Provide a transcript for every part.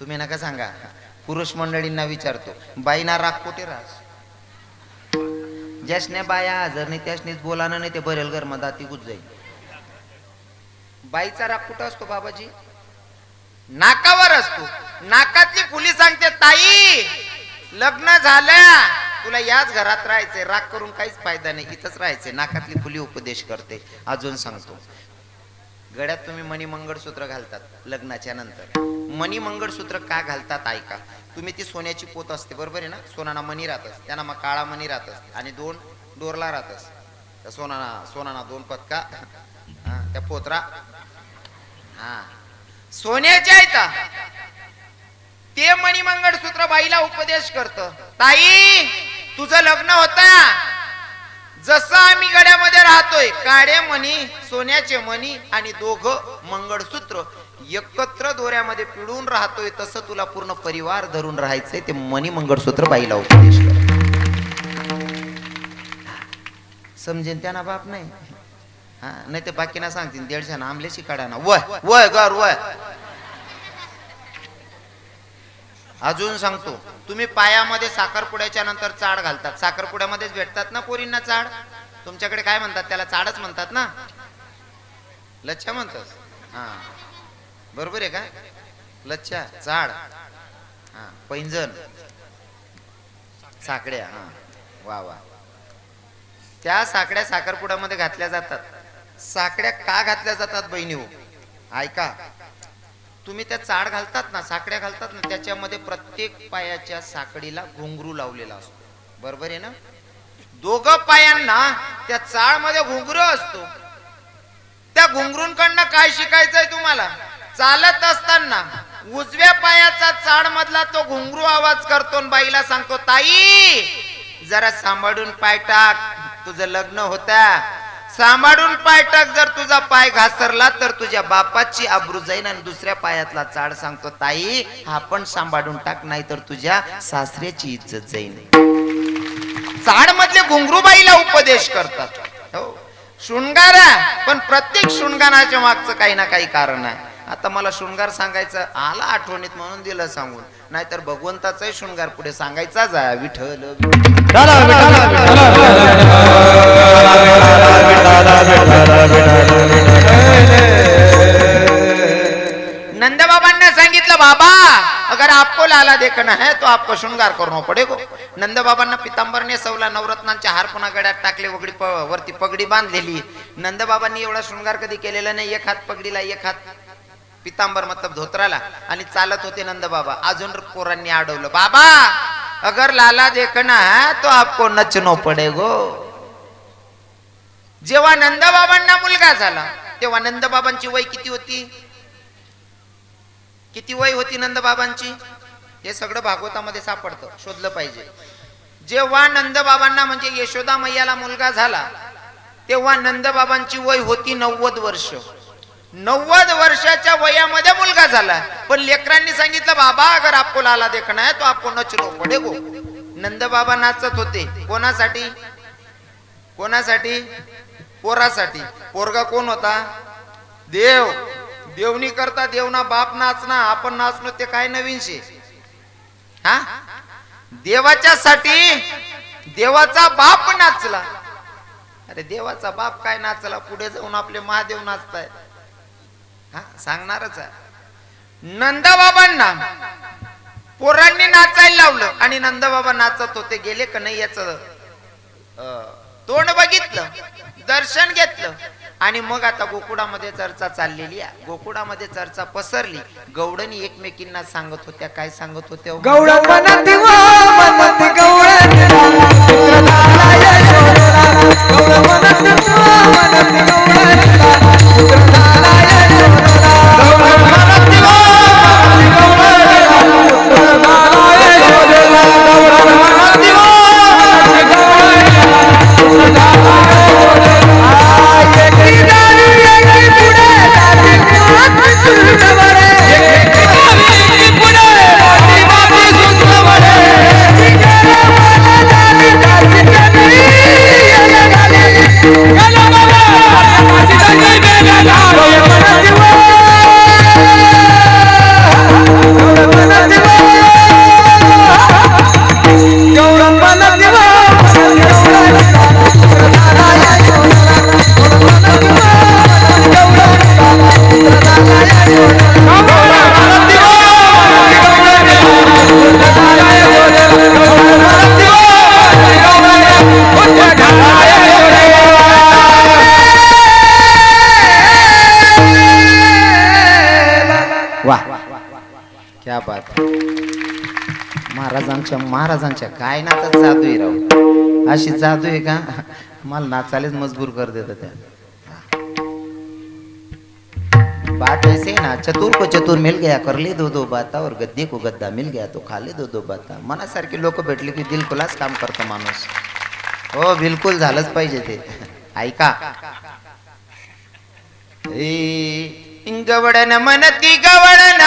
तुम्ही नका सांगा. पुरुष मंडळींना विचारतो. बाईना राग कुठे राज? ज्यासने बाया हजर नाही त्यासनेच बोलाना नाही ते बरेल घर दाती गुज जाईल बाईचा राग कुठं असतो बाबाजी? नाकावर असतो. नाकातली फुली सांगते ताई लग्न झालं तुला याच घरात राहायचंय. राग करून काहीच फायदा नाही. इथंच राहायचंय. नाकातली फुली उपदेश करते. अजून सांगतो. गड्यात तुम्ही मणी मंगळसूत्र घालतात लग्नाच्या नंतर. मणी मंगळसूत्र का घालतात ऐका तुम्ही ती सोन्याची पोत असते बरोबर आहे ना? सोनाना मणी राहतस त्यांना मग काळा मणी राहतस आणि दोन डोरला राहतस. त्या सोनाना सोनाना दोन पत्का हा, त्या पोतरा. हा. सोन्याचे आहेत ते. मणी मंगळसूत्र बाईला उपदेश करत. ताई तुझं लग्न होता. जसं आम्ही गड्या काळे मणी सोन्याचे मणी आणि दोघ मंगळसूत्र एकत्र दोऱ्यामध्ये पिळून राहतोय तसं तुला पूर्ण परिवार धरून राहायचंय. ते मणी मंगळसूत्र बाईला उपदेश समजेन त्यांना बाप नाही? हा नाही ते बाकीना सांगतील दीडशे ना आमलेशी शिकाडा ना. वय वय गर वय. अजून सांगतो तुम्ही पायामध्ये साखरपुड्याच्या नंतर चाड घालतात. साखरपुड्यामध्येच भेटतात ना पोरींना चाड? तुमच्याकडे काय म्हणतात त्याला? चाडच म्हणतात ना? लच्छा म्हणतात हा. बरोबर आहे का? लच्छा चाड. हा पैंजण. साकड्या हा. वा वा. त्या साकड्या साखरपुड्यामध्ये घातल्या जातात. साकड्या का घातल्या जातात बहिणी हो? ऐका. तुम्ही त्या चाड घालतात ना साकड्या घालतात ना त्याच्यामध्ये प्रत्येक पायाच्या साकडीला घुंगरू लावलेला असतो. बरोबर आहे ना? दोघं पायांना त्या चाळमध्ये घुंगरू असतो. त्या घुंगरूंकडनं काय शिकायचंय तुम्हाला? चालत असताना उजव्या पायाचा चाड मधला तो घुंगरू आवाज करतो बाईला सांगतो ताई जरा सांभाळून पाय टाक तुझं लग्न होत्या सांभाळून पाय टाक जर तुझा पाय घासरला तर तुझ्या बापाची आबरू जाईन आणि दुसऱ्या पायातला चाड सांगतो ताई हा पण सांभाळून टाक नाही तर तुझ्या सासऱ्याची इज्जत जाईन. चाड मधले घुंगरूबाईला उपदेश करतात. हो. पण प्रत्येक शृंगाराच्या मागचं काही ना काही कारण आहे. आता मला शृंगार सांगायचं आला आठवणीत म्हणून दिलं सांगून. नाहीतर भगवंताचाही शृंगार पुढे सांगायचाच आहे. विठल नंदबाबांना सांगितलं बाबा अगर आपको लाला देखना है तो आपको शृंगार करणं पडेगो. नंदबाबांना पितांबरने पितांबर नेसवला नवरत्नांच्या हार पुन्हा गड्यात टाकले वगडी प- वरती पगडी बांधलेली. नंदबाबांनी एवढा शृंगार कधी केलेला नाही एक हात पगडीला एक हात पितांबर मतलब धोत्राला आणि चालत होते नंदबाबा. अजून पोरांनी अडवलं बाबा अगर लाला देखना है तो आपको नचनो पडेगो जेव्हा नंदबाबांना मुलगा झाला तेव्हा नंदबाबांची वय किती होती? किती वय होती नंदबाबांची? हे सगळं भागवतामध्ये सापडतं शोधलं पाहिजे. जेव्हा नंद बाबांना म्हणजे यशोदा मैयाला मुलगा झाला तेव्हा नंद बाबांची वय होती नव्वद वर्ष. नव्वद वर्षाच्या वयामध्ये मुलगा झाला. पण लेकरांनी सांगितलं बाबा अगर आपको लाला देखना है तो आपको नचलो पडेगो हो. नंद बाबा नाचत होते. कोणासाठी? कोणासाठी? पोरासाठी. पोरगा कोण होता? देव. देवनी करता देवना बाप नाचना आपण नाचलो ते काय नवीन शे? हा? देवाच्या साठी देवाचा बाप नाचला. अरे देवाचा बाप काय नाचला? पुढे जाऊन आपले महादेव नाचतायत हा सांगणारच आहे. नंदाबाबांना पोरांनी नाचायला लावलं आणि नंदबाबा नाचत होते. गेले का नाही याच तोंड बघितलं दर्शन घेतलं. आणि मग आता गोकुळामध्ये चर्चा चाललेली आहे. गोकुळामध्ये चर्चा पसरली. गौडणी एकमेकींना सांगत होत्या. काय सांगत होत्या गौड गौड. क्या बात महाराजांच्या महाराजांच्या काय ना तर जादू आहे राव. अशी जादू आहे का? मला नाचायलाच मजबूर कर देत त्या. बात ऐसे ना चतुर को चतुर मिल गया कर ले दो दो बाता और गद्दे को गद्दा मिल गया तो खा ले दो दो बाता. मनासारखे लोक भेटले की दिल खुलाच काम करतो माणूस. हो बिलकुल झालंच पाहिजे ते. ऐका. ए, गवळण गवडन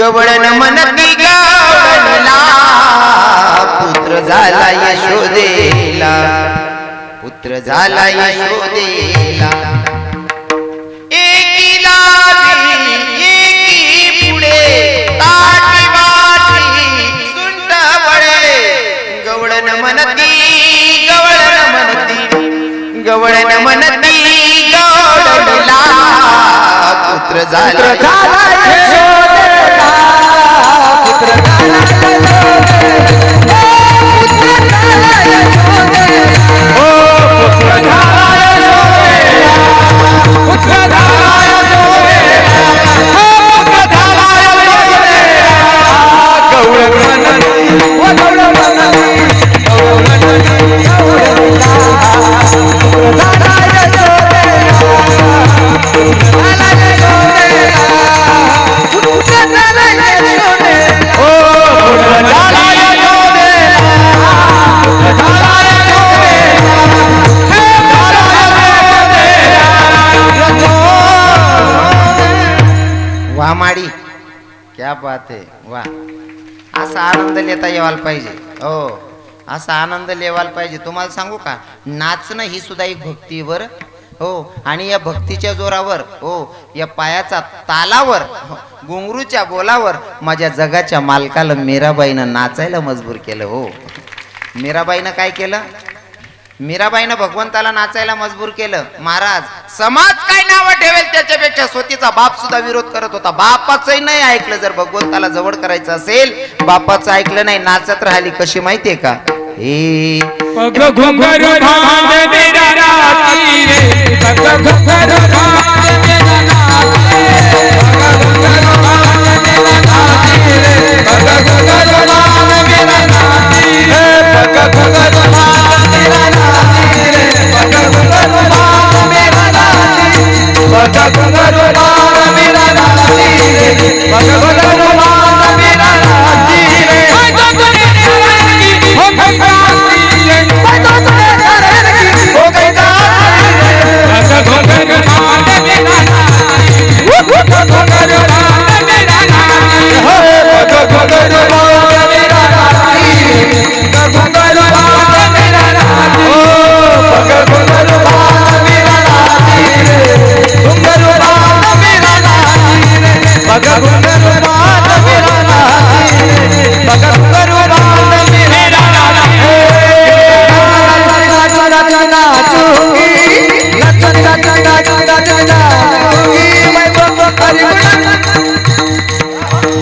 गवळण म्हणती गवळणला. पुत्र झाला यशोदेला. पुत्र झाला यशोदेला. लावी, एकी पुढे, ताटी वाटी, सुंट वळे. गवळण म्हणती गवळण म्हणती गवळण म्हणती गवळणला. पुत्र झाला वा क्या बात आहे वा असा आनंद लेता यावायला पाहिजे. हो. असा आनंद लेवायला पाहिजे. तुम्हाला सांगू का? नाचणं ही सुद्धा एक भक्तीवर हो. आणि या भक्तीच्या जोरावर हो. या पायाचा तालावर गुंगरूच्या घुंगरूच्या बोलावर माझ्या जगाच्या मालकाला मीराबाईनं नाचायला मजबूर केलं हो. मीराबाईनं काय केलं? मीराबाईनं भगवंताला नाचायला मजबूर केलं. महाराज समाज काय नावं ठेवेल त्याच्यापेक्षा स्वतःचा बाप सुद्धा विरोध करत होता. बापाचंही नाही ऐकलं. जर भगवंताला जवळ करायचं असेल बापाचं ऐकलं नाही नाचत राहिली कशी माहितीये का? हे. घुंगर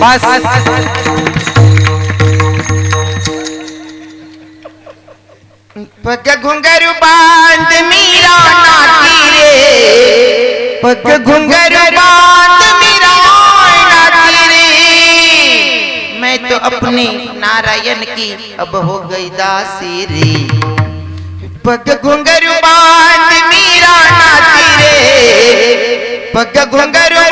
बस पग घुंगरू बाँध मीरा नाती रे पग घुंगरू बाँध मीरा नाती रे मैं तो अपने नारायण की अब हो गई दासी रे। पग घुंगरू बाँध मीरा नाती रे पग घुंगरू